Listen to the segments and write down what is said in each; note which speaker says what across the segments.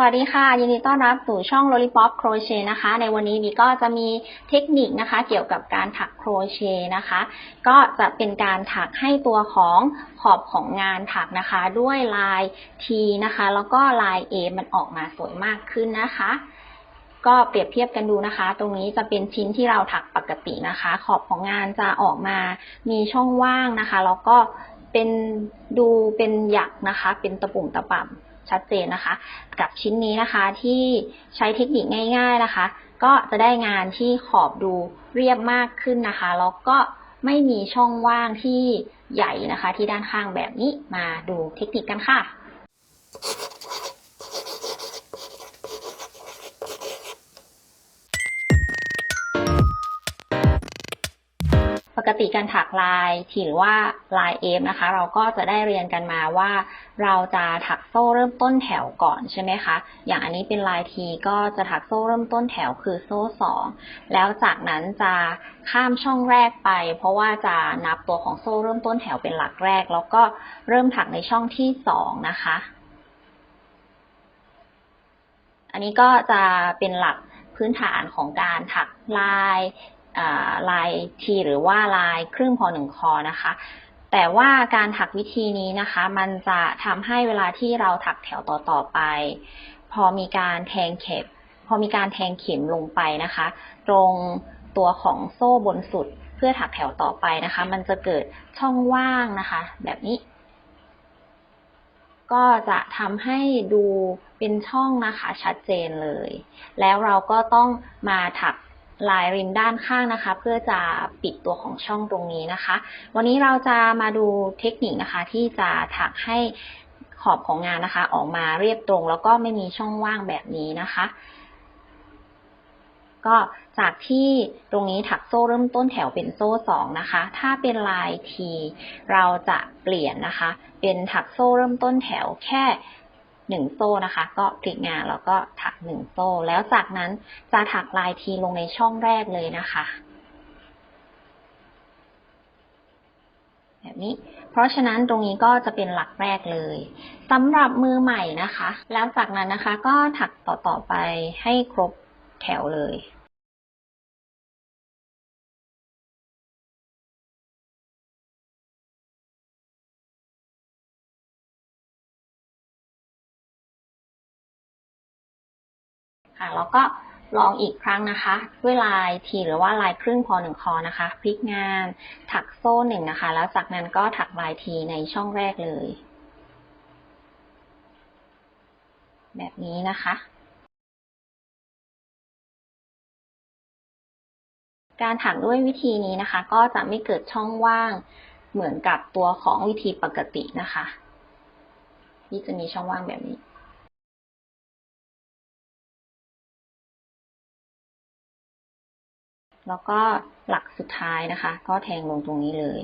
Speaker 1: วัสดีค่ะ ยินดีต้อนรับสู่ช่อง Lollipop Crochet นะคะ ในวันนี้บีก็จะมีเทคนิคนะคะ เกี่ยวกับการถักโครเชต์นะคะ ก็จะเป็นการถักให้ตัวของขอบของงานถักนะคะ ด้วยลาย T นะคะ แล้วก็ลาย A มันออกมาสวยมากขึ้นนะคะ ก็เปรียบเทียบกันดูนะคะ ตรงนี้จะเป็นชิ้นที่เราถักปกตินะคะ ขอบของงานจะออกมามีช่องว่างนะคะ แล้วก็เป็นดูเป็นหยักนะคะ เป็นตะปุ่มตะป่ำ ชัดเจนนะคะ กับชิ้นนี้นะคะที่ใช้เทคนิคง่าย ๆนะคะ ก็จะได้งานที่ขอบดูเรียบมากขึ้นนะคะ แล้วก็ไม่มีช่องว่างที่ใหญ่นะคะ ที่ด้านข้างแบบนี้มาดูเทคนิคกันค่ะ กติการถักลายทีหรือว่าลายเอฟนะคะ เราก็จะได้เรียนกันมาว่า เราจะถักโซ่เริ่มต้นแถวก่อนใช่ไหมคะ อย่างอันนี้เป็นลายทีก็จะถักโซ่เริ่มต้นแถวคือโซ่สองแล้วจากนั้นจะข้ามช่องแรกไป เพราะว่าจะนับตัวของโซ่เริ่มต้นแถวเป็นหลักแรก แล้วก็เริ่มถักในช่องที่สองนะคะ อันนี้ก็จะเป็นหลักพื้นฐานของการถักลาย ลายทีหรือว่าลายครึ่งพอหนึ่งคอนะคะ แต่ว่าการถักวิธีนี้นะคะ มันจะทำให้เวลาที่เราถักแถวต่อๆไป พอมีการแทงเข็มพอมีการแทงเข็มลงไปนะคะ ตรงตัวของโซ่บนสุดเพื่อถักแถวต่อไปนะคะ มันจะเกิดช่องว่างนะคะ แบบนี้ ก็จะทำให้ดูเป็นช่องนะคะชัดเจนเลย แล้วเราก็ต้องมาถัก ลายริมด้านข้างนะคะ เพื่อจะปิดตัวของช่องตรงนี้นะคะ วันนี้เราจะมาดูเทคนิคนะคะ ที่จะถักให้ขอบของงานนะคะ ออกมาเรียบตรง แล้วก็ไม่มีช่องว่างแบบนี้นะคะ ก็จากที่ตรงนี้ถักโซ่เริ่มต้นแถวเป็นโซ่สองนะคะ ถ้าเป็นลายทีเราจะเปลี่ยนนะคะ เป็นถักโซ่เริ่มต้นแถวแค่ หนึ่งโซ่นะคะ ก็พลิกงานแล้วก็ถักหนึ่งโซ่ แล้วจากนั้นจะถักลายทีลงในช่องแรกเลยนะคะ แบบนี้ เพราะฉะนั้นตรงนี้ก็จะเป็นหลักแรกเลยสำหรับมือใหม่นะคะ แล้วจากนั้นนะคะก็ถักต่อๆไปให้ครบแถวเลย ค่ะแล้วก็ลองอีกครั้งนะคะ ด้วยลายทีหรือว่าลายครึ่งพอหนึ่งคอนะคะพลิกงานถักโซ่หนึ่งนะคะ แล้วจากนั้นก็ถักลายทีในช่องแรกเลย แบบนี้นะคะการถักด้วยวิธีนี้นะคะ ก็จะไม่เกิดช่องว่างเหมือนกับตัวของวิธีปกตินะคะที่จะมีช่องว่างแบบนี้ แล้วก็หลักสุดท้ายนะคะ ก็แทงลงตรงนี้เลย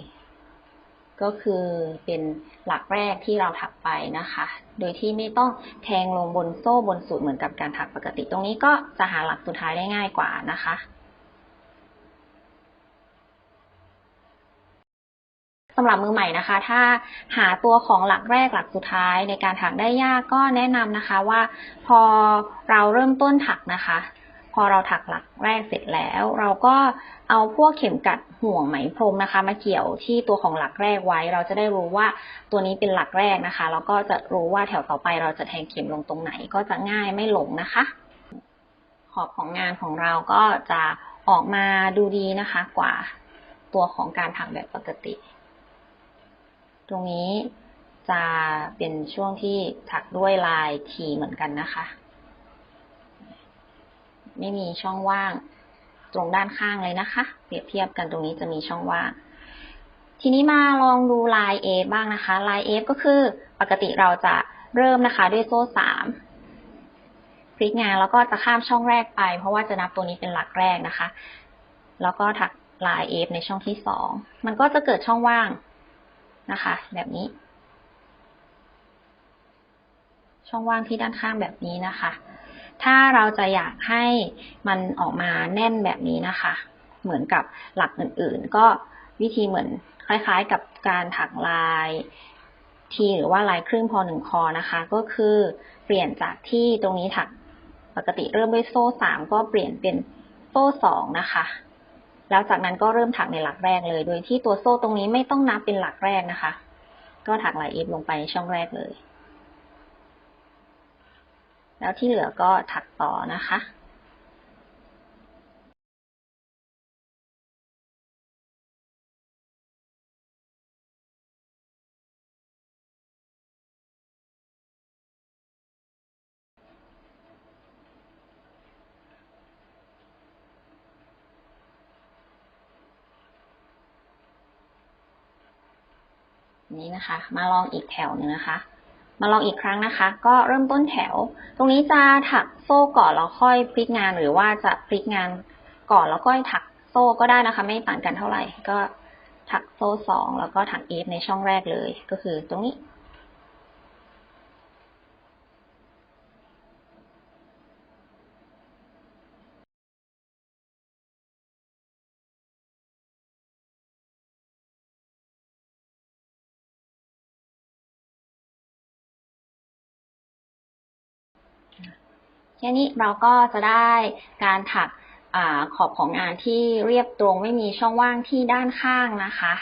Speaker 1: ก็คือเป็นหลักแรกที่เราถักไปนะคะ โดยที่ไม่ต้องแทงลงบนโซ่บนสุดเหมือนกับการถักปกติ ตรงนี้ก็จะหาหลักสุดท้ายได้ง่ายกว่านะคะสำหรับมือใหม่นะคะ ถ้าหาตัวของหลักแรกหลักสุดท้ายในการถักได้ยากก็แนะนำนะคะว่าพอเราเริ่มต้นถักนะคะ พอเราถักหลักแรกเสร็จแล้ว เราก็เอาพวกเข็มกัดห่วงไหมพรมนะคะ มาเกี่ยวที่ตัวของหลักแรกไว้ เราจะได้รู้ว่าตัวนี้เป็นหลักแรกนะคะแล้วก็จะรู้ว่าแถวต่อไปเราจะแทงเข็มลงตรงไหนก็จะง่ายไม่หลงนะคะ ขอบของงานของเราก็จะออกมาดูดีนะคะ กว่าตัวของการถักแบบปกติ ตรงนี้จะเป็นช่วงที่ถักด้วยลายทีเหมือนกันนะคะ ไม่มีช่องว่าง ตรงด้านข้างเลยนะคะ เปรียบเทียบกันตรงนี้จะมีช่องว่าง ทีนี้มาลองดูลายเอฟบ้างนะคะ ลายเอฟก็คือปกติเราจะเริ่มนะคะด้วยโซ่สามพลิกงานแล้วก็จะข้ามช่องแรกไป เพราะว่าจะนับตัวนี้เป็นหลักแรกนะคะ แล้วก็ถักลายเอฟในช่องที่สองมันก็จะเกิดช่องว่างนะคะ แบบนี้ ช่องว่างที่ด้านข้างแบบนี้นะคะ ถ้าเราจะอยากให้มันออกมาแน่นแบบนี้นะคะ เหมือนกับหลักอื่นๆ ก็วิธีเหมือนคล้ายๆ กับการถักลายทีหรือว่าลายครึ่งพอหนึ่งคอนะคะ ก็คือเปลี่ยนจากที่ตรงนี้ถักปกติเริ่มด้วยโซ่สามก็เปลี่ยนเป็นโซ่สองนะคะ แล้วจากนั้นก็เริ่มถักในหลักแรกเลย โดยที่ตัวโซ่ตรงนี้ไม่ต้องนับเป็นหลักแรกนะคะ ก็ถักลายเอฟลงไปในช่องแรกเลย แล้วที่เหลือก็ถักต่อนะคะนี้นะคะ มาลองอีกแถวหนึ่งนะคะ มาลองอีกครั้งนะคะ ก็เริ่มต้นแถว ตรงนี้จะถักโซ่ก่อนแล้วค่อยพลิกงานหรือว่าจะพลิกงานก่อนแล้วก็ถักโซ่ก็ได้นะคะ ไม่ต่างกันเท่าไหร่ ก็ถักโซ่สองแล้วก็ถักเอฟในช่องแรกเลย ก็คือตรงนี้ แค่นี้เราก็จะได้การถักอขอบของงานที่เรียบตรงไม่มีช่องว่างที่ด้านข้างนะคะ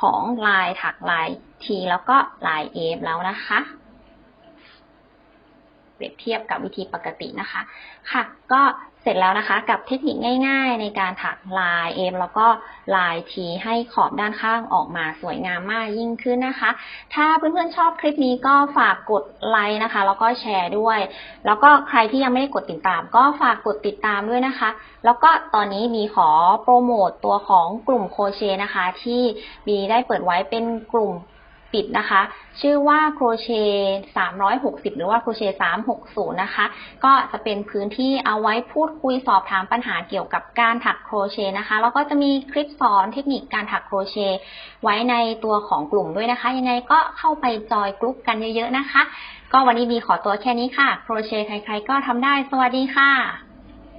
Speaker 1: ของลายถักลาย T แล้วก็ลาย A แล้วนะคะเปรียบเทียบกับวิธีปกตินะคะ ค่ะ ก็ สร็จแล้วนะคะกับเทคนิคง่ายๆ ในการถักลายเอฟแล้วก็ลายทีให้ขอบด้านข้างออกมาสวยงามมากยิ่งขึ้นนะคะ ถ้าเพื่อนๆชอบคลิปนี้ก็ฝากกดไลค์นะคะ แล้วก็แชร์ด้วย แล้วก็ใครที่ยังไม่ได้กดติดตาม ก็ฝากกดติดตามด้วยนะคะ แล้วก็ตอนนี้มีขอโปรโมตตัวของกลุ่มโคเชนะคะ ที่มีได้เปิดไว้เป็นกลุ่ม ปิดนะคะ ชื่อว่าโครเชต์360 หรือว่าโครเชต์360 นะคะ ก็จะเป็นพื้นที่เอาไว้พูดคุยสอบถามปัญหาเกี่ยวกับการถักโครเชต์นะคะ แล้วก็จะมีคลิปสอนเทคนิคการถักโครเชต์ไว้ในตัวของกลุ่มด้วยนะคะ ยังไงก็เข้าไปจอยกลุ่มกันเยอะๆนะคะ ก็วันนี้มีขอตัวแค่นี้ค่ะ โครเชต์ใครๆก็ทำได้ สวัสดีค่ะ